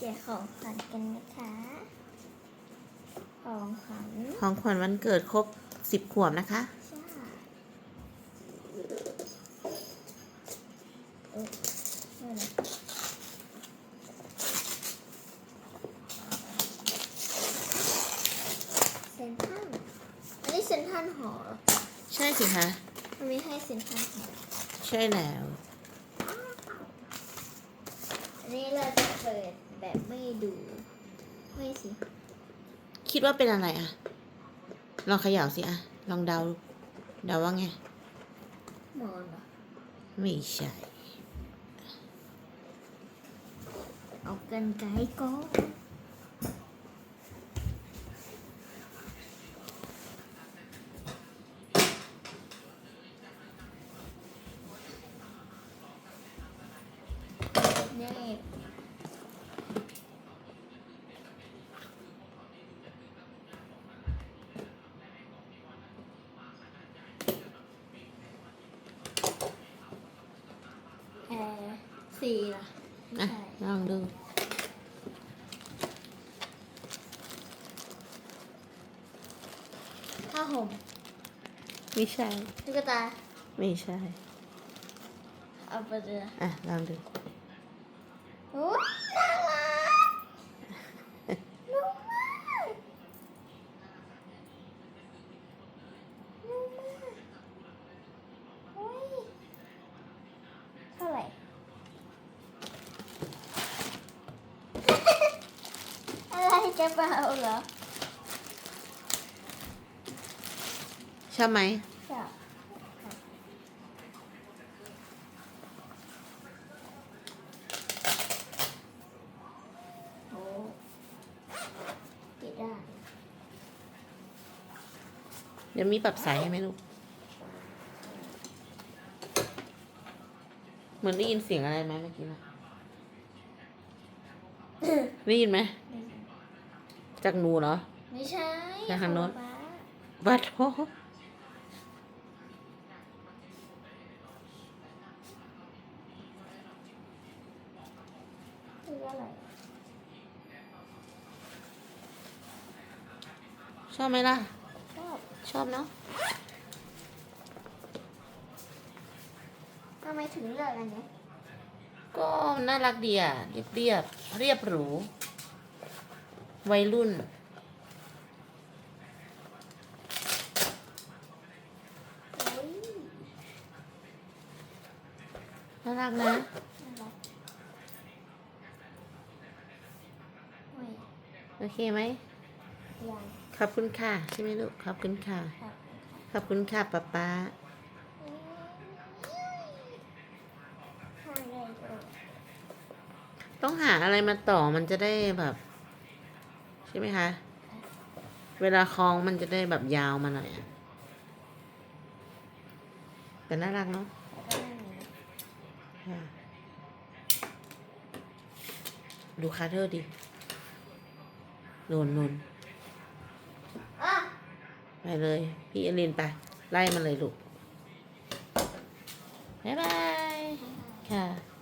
แกะของขวัญกันนะคะ ของขวัญของขวัญวันเกิดครบสิบขวบนะคะใช่เออนั่นแหละเซนทรันอันนี้เซนทรันหอเหรอใช่สิคะมันมีให้เซนทรันหอใช่แล้ว อันนี้เราจะเปิด แบบไม่ดูไม่สิ คิดว่าเป็นอะไรอะลองเขย่าสิอะลองเดาดูเดาว่าไง หมอนเหรอไม่ใช่ เอากันไกลก่อนนี่ แอ ร์สี่ล่ะไม่อะใช่ลองดู ผ้าห่มไม่ใช่ ตุ๊กตาไม่ใช่ เอาไปเลยอะ ลองดู โอ้ยน่ารักนุ่มมากนุ่มมากโอ้ยเท่าไหร่ อะไร จะเบาเหรอชอบไหมชอบโอ้ปิดได้เดี๋ยวมีปรับสายให้ไหมลูก เหมือนได้ยินเสียงอะไรไหมเมื่อกี้นะได้ยินไหม จากหนูเหรอ ไม่ใช่ไปทางโน้นของป๊าบัดโทคืออะไรชอบไหมล่ะ ชอบชอบเนาะทำไมถึงเลือกอันนี้ก็น่ารักดีอะเรียบเรียบเรียบหรู วัยรุ่น น่ารักนะ โอเคไหม ขอบคุณค่ะ ใช่ไหมลูก ขอบคุณค่ะ ขอบคุณค่ะป๊าป๊าต้องหาอะไรมาต่อมันจะได้แบบ ช่ไหมคะ เวลาคล้องมันจะได้แบบยาวมาหน่อยอะแต่น่ารักเนาะแล้วก็นั่นนี้ค่ะดูคาเทอร์ดินุนนุนอะไปเลย พี่เอลินไป ไล่มาเลยลูก บ๊ายบาย ค่ะ